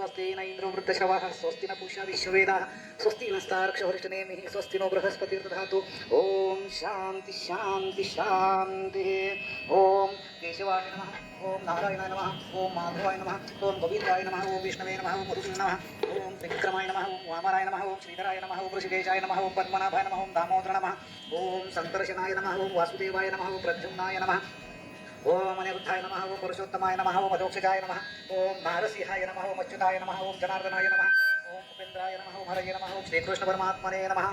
స్వస్తిన ఇంద్రవృద్ధశవ స్వస్తి న పూషా విశ్వవేద స్వస్తి నస్తారక్షవృషణేమి స్వస్తి నో బృహస్పతి దాతు ఓం శాంతి శాంతి శాంతి ఓం కేశవాయ నమ ఓం నారాయణ నమ ఓం మాధవాయ నమ ఓం గోవిందాయ నమ ఓం విష్ణవే నమ ఓం మధుసూన్ నమ ఓం విక్రమాయ నమ ఓం వామరాయ నమ ఓం శ్రీధరాయ నమ ఓం ఋషికేశాయ నమ ఓం పద్మనాభాయ నమ ఓం దామోదర నమ ఓం సంకర్షణాయ నమ ఓం వాసుదేవాయ నమ ప్రద్యుమ్నాయ నమ ओम अनिरुद्धाय नमः, ओम पुरुषोत्तमाय नमः, ओम अधोक्षजाय नमः, ओम नारसिंहाय नमः, ओम अच्युताय नमः, ओम जनार्दनाय नमः, ओम उपेन्द्राय नमः, ओम हरये नमः, ओम श्रीकृष्ण परमात्मने नमः।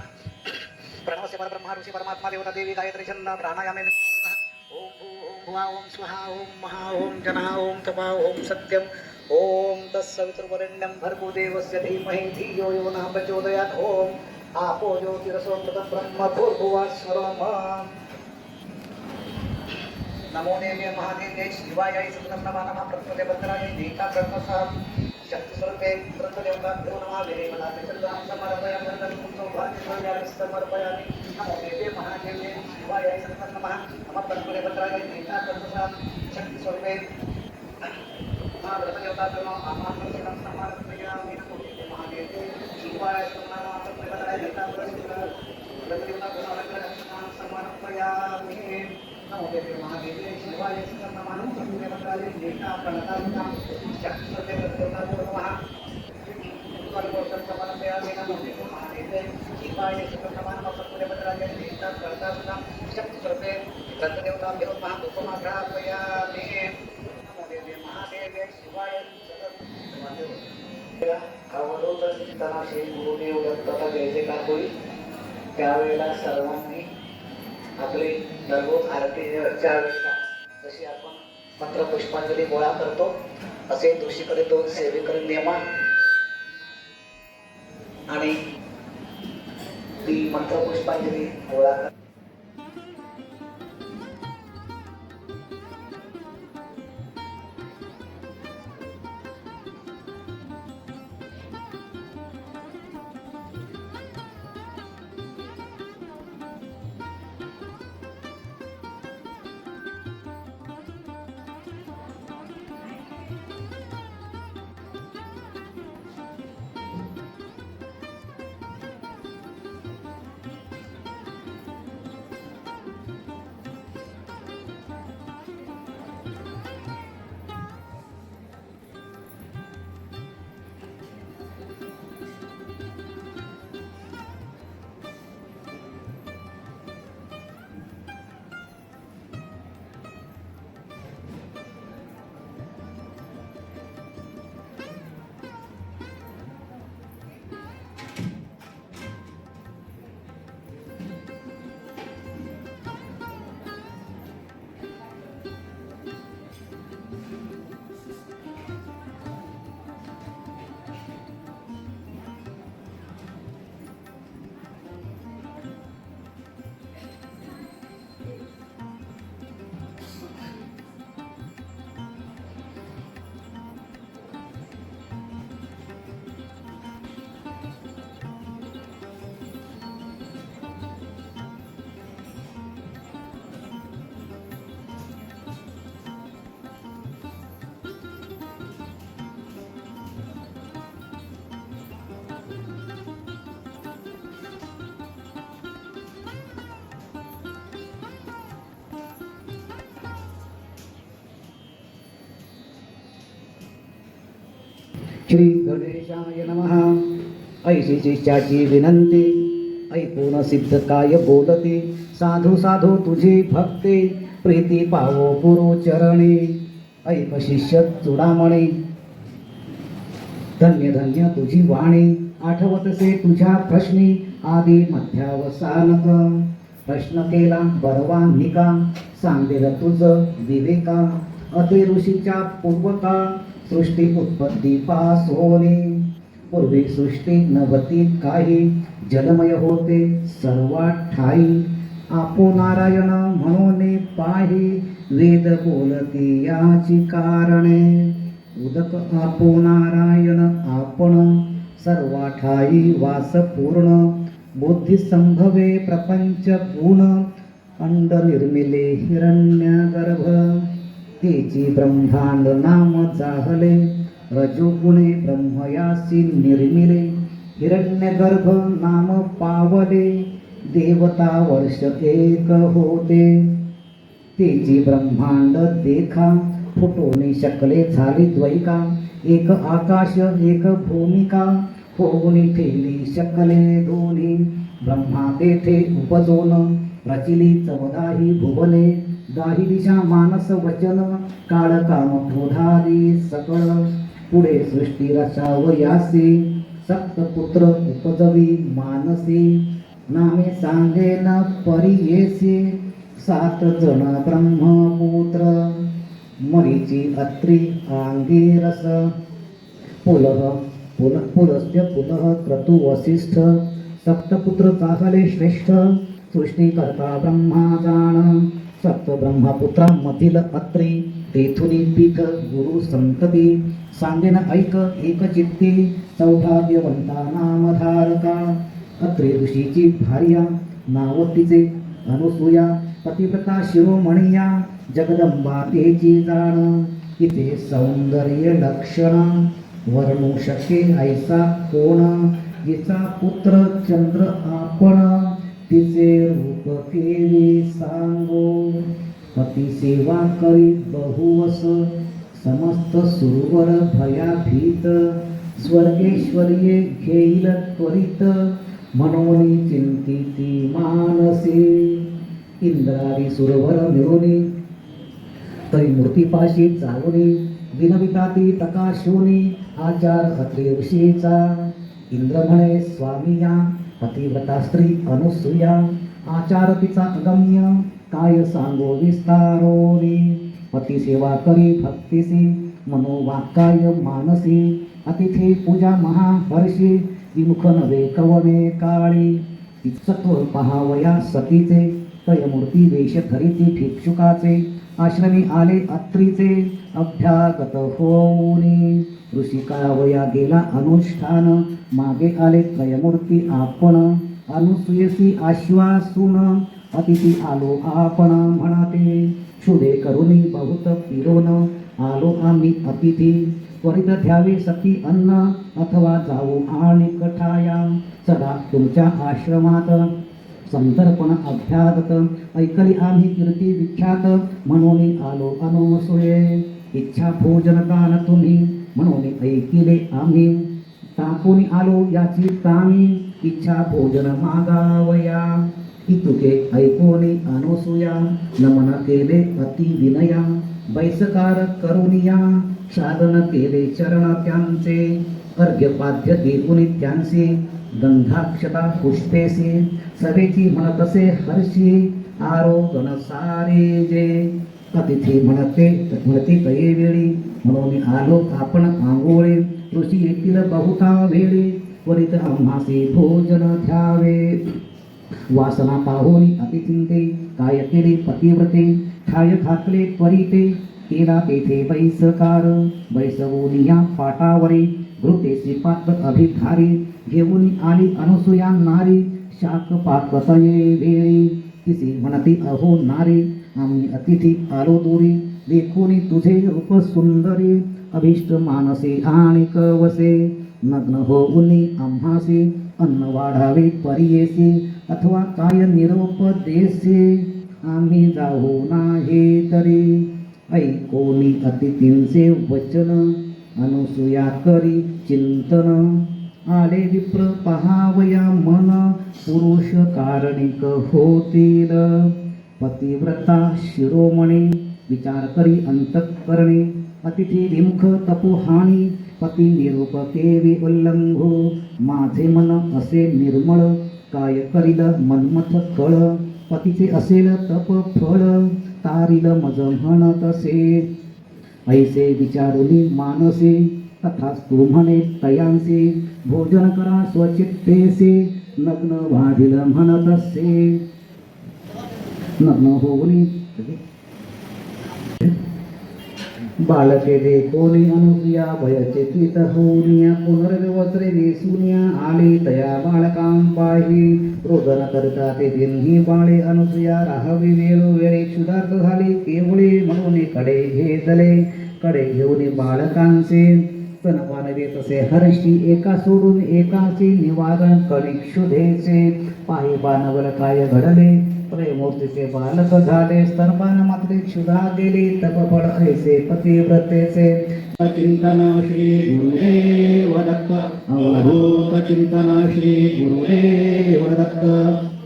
प्रणवस्य परब्रह्मा, ऋषि परमात्मा देवता देवी गायत्री छंद प्राणायामे ओम ओम भुवा, ओम स्वाहा, ओम महा, ओम जना, ओम तपा, ओम सत्यम ओम तत्सवितुर्वरेण्यं भर्गो देवस्य धीमहि, धियो यो नः प्रचोदयात्। ओम आपो ज्योतिरसोमृतं ब्रह्म, भूर्भुवः भूर्भुवस्वरम् नमो देवे महादेवे शिवाय सततं नमः प्रकृते भद्राय नेता कर्मसा शक्तिस्वरूपे प्रकृतिदेवताभ्यो नमः वेरेवलाते चन्द्रां समर्पयामि वरदं सौभाग्यभाग्यानि समर्पयामि। नमो देवे महादेवे शिवाय सततं नमः नमः प्रकृते भद्राय नेता कर्मसा शक्तिस्वरूपे महादेवताभ्यो नमः महाप्रकृतं समर्पयामि नमो देवे महादेवे शिवाय सततं नमः प्रकृते भद्राय नेता कर्मसा प्रकृतिदेवताभ्यो नमः समर्पयामि नमो देवे महादेवे शिवाय सततं नमः प्रकृते भद्राय नेता कर्मसा शक्तिस्वरूपे प्रकृतिदेवताभ्यो नमः परिवर्तन समर्पयामि नमो देवे महादेवे शिवाय सततं नमः प्रकृते भद्राय नेता कर्मसा शक्तिस्वरूपे प्रकृतिदेवताभ्यो नमः उपमाग्रापयामि नमो देवे महादेवे शिवाय सततं अवधूत चिंतनाशी गुरुदेव दत्ताचा जय जयकार होईल त्यावेळेला सर्वांनी आपली दररोज आरती चार जशी आपण मंत्र पुष्पांजली गोळा करतो असे दोषीकडे दोन सेवेकडे नेमा आणि ती मंत्र पुष्पांजली गोळा कर श्री गणेशाय नमः ऐशी शिष्याची विनंती ऐकून सिद्ध काय बोलते साधू साधू तुझी भक्ती प्रीती पावो गुरु चरणी। ऐक शिष्य चुडामणी धन्य धन्य तुझी वाणी आठवतसे तुझ्या प्रश्नी आदी मध्यावसानक। प्रश्न केला बरवा निका सांगेल तुझ विवेका अति ऋषीच्या पूर्वका सृष्टी उत्पत्ती पासोने पूर्वी सृष्टी नवती काही जलमय होते सर्वा ठाई आपो नारायण म्हणून पाही वेद बोलती याची कारणे। उदक आपो नारायण आपण सर्वा ठाई वास पूर्ण बुद्धी संभवे प्रपंच पूर्ण। अंड निर्मिले हिरण्य गर्भ तेची ब्रह्मांड नाम चाहले रजोगुणे ब्रह्मयासी निर्मिले हिरण्यगर्भ नाम पावले देवता वर्ष एक होते. तेची ब्रह्मांड देखा फुटोने शकले झाली द्वैका एक आकाश एक भूमिका होऊनी ठेली शकले दोन्ही. ब्रह्मा तेथे उपजोन रचिली चौदाही भुवने. काही दिशा मानस वचन काळ काम क्रोधादी सकळ पुढे सृष्टी रसावयासी सप्तपुत्र उपजवी मानसी नामे सांगेन परियेसी सात जण ब्रह्मपुत्र मरीची अत्री आंगिरस पुलह पुल पुलस्य पुलः क्रतु वसिष्ठ सप्तपुत्र चाहले श्रेष्ठ सृष्टीकर्ता ब्रह्मा जाण सप्त ब्रह्मपुत्रांमधील अत्री तेथुनी पीक गुरु संतती सांगेन ऐक एक चित्ती सौभाग्यवंता नामधारका अत्रे ऋषीची भार्या नाव तिचे अनुसूया पतिव्रता शिरोमणिया जगदंबा तेची जाण इथे सौंदर्य लक्षण वर्णू शके ऐसा कोण जिचा पुत्र चंद्र आपण तिचे रूप फेरी सांगो. पती सेवा करी बहुवस समस्त सुरवर भयाभीत. स्वर्गेश्वर्ये घेईल त्वरित मनोनी चिंतिती मानसे. इंद्रारी सुरवर मिळोनी तरी मूर्तीपाशी चालवणे दिनविताती तकाशोनी आचार खत्रे ऋषीचा इंद्र म्हणे स्वामी या पतिव्रता स्त्री अनुसूया। आचार तिचा अगम्य काय सांगो विस्तारोनी पती सेवा करी भक्तिसी मनोवाक्काय मानसी। अतिथी पूजा महाहर्षी। विमुख नवे कवने काळी। सत्व पहावया सतीचे। तयमूर्ती वेश धरिती भिक्षुकाचे आश्रमी आले अत्रीचे अभ्यागत होऊनी. ऋषिकावया गेला अनुष्ठान मागे आले त्रयमूर्ती आपण. अनुसूयसी आश्वासून अतिथी आलो आपण म्हणाते. शुभे करुणी बहुत पिरोन आलो आम्ही अतिथी. त्वरित द्यावे सती अन्न अथवा जाऊ आणि कठाया. सदा तुमच्या आश्रमात संतर्पण अभ्यागत। ऐकली आम्ही कीर्ती विख्यात। म्हणून आलो अनुसूये। इच्छा भोजन दान तुम्ही। म्हणून ऐकिले आम्ही। टाकून आलो याची कामी इच्छा भोजन मागावया। इतुके ऐकून अनुसूया। नमन केले अति विनया। बैसकार करुनिया। साधन केले चरण त्यांचे। अर्घ्यपाद्य देऊन त्यांचे। गंधाक्षता पुष्पेसी सभेची म्हणतसे हर्षी आरोगण सारे जे। अतिथी म्हणते म्हणते कये वेळी। म्हणून आलो आपण आंघोळे ऋषी येतील बहुता वेळी। वरित आम्हासे भोजन घ्यावे वासना पाहोनी अतिचिंते काय केले पतिव्रते। ठाय घातले त्वरिते। केला तेथे बैसकार. बैसवोनी या पाटावरी. घृतेसी पात्र अभिधारी. घेऊन आली अनुसूया नारी. शाक पाकतये वेळी तिसी म्हणती अहो नारी आम्ही अतिथी आलो दूरी. देखोनी तुझे रूप सुंदरी. अभिष्ट मानसे आणि कवसे. नग्न होऊनी आम्हासे. अन्न वाढावे परियेसी. अथवा काय निरोप देसे. आम्ही जाऊ नाही तरी. ऐकोनी अतिथींचे वचन अनुसूया करी चिंतन. आले विप्र पहावया मन पुरुष कारणिक होतील. पतिव्रता शिरोमणी विचार करी अंतकरणे. अतिथी विमुख तपोहानी पती निरूप उल्लंघो. माझे मन असे निर्मळ काय करील मनमथ कळ. पतीचे असेल तप फळ. तारील मज म्हणतसे ऐसे विचारुनी मानसे तथाच तू म्हणे तयांसे. भोजन करा स्वचित्तेसे नग्न वाढील म्हणतसे नग्न होऊनी बालके दे कोणी अनुसुया चित होऊनिया पुनर्वस्त्रे सुनिया आले तया बालकां पाही। रोदन करता ते दिनही बाळे अनुसुया राहवी वेळो वेळे क्षुधार्थ झाली केवळे म्हणून कडे घेतले कडे घेऊन बालकांचे स्तनपान तसे हर्षी एका सोडून एकाचे निवारण कळी शुधेचे पायी बाणवर काय घडले? प्रेमूर्तीचे बालक झाले स्तनपान मात्र क्षुधा गेली तपफळ ऐसे पतिव्रतेचे चिंतन श्री गुरुदेव दत्त अवधूत चिंतन श्री गुरुदेव दत्त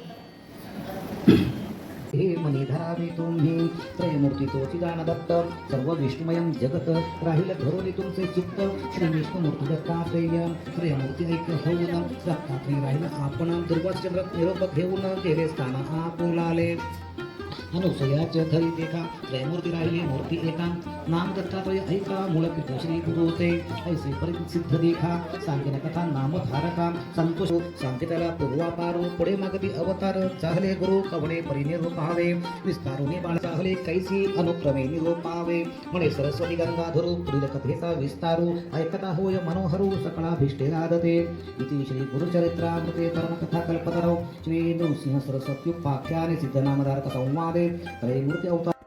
धरावे तुम्ही. त्रयमूर्ती तोची दान दत्त सर्व विष्णुमयम जगत. राहील घरोली तुमचे चित्त श्री विष्णुमूर्ती दत्तात्रेय. त्रयमूर्ती ऐक होऊन दत्तात्रेय राहील आपण. दुर्वाचंद्र निरोप घेऊन गेले स्थान आपुलाले. अनुसयाच धरी देखा त्रयमूर्ती राहिली मूर्ती एका नाम दत्तात्रय ऐका मूळ पिता श्री गुरुते ऐसे परिसिद्ध देखा सांगितल्या कथा नाम धारका संतोष सांगितला पूर्वापारो पुढे मागती अवतार चाहले गुरु कवणे परिनिरूपावे विस्तारुने बाळ चाहले कैसी अनुक्रमे निरूपावे। म्हणे सरस्वती गंगाधरू पुढील कथेचा विस्तारू ऐकता होय मनोहरू सकळाभिष्टे राधते इति श्री गुरुचरित्रामृते धर्मकथा कल्पतरौ। श्री नृसिंह सरस्वत्युपाख्याने सिद्धनामधारक संवादे त्रयमूर्ती अवतार